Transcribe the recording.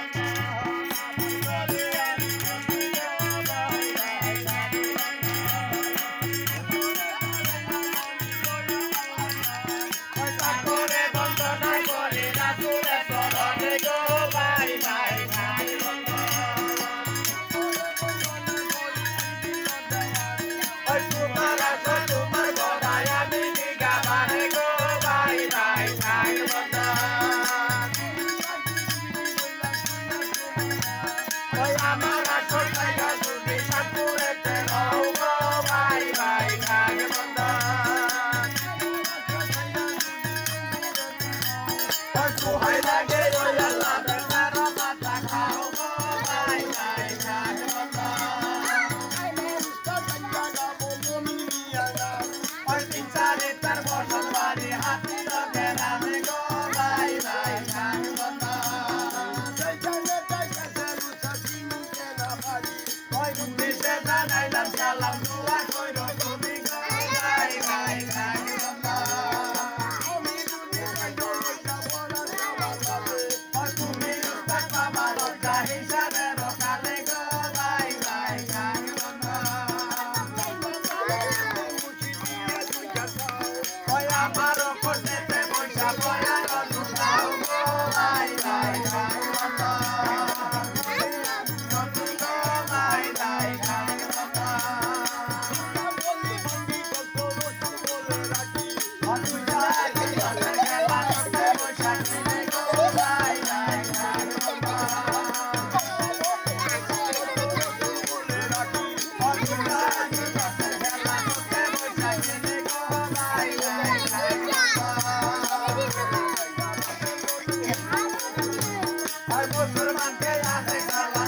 Bye. তুমি Pasawa maru tato bote, abita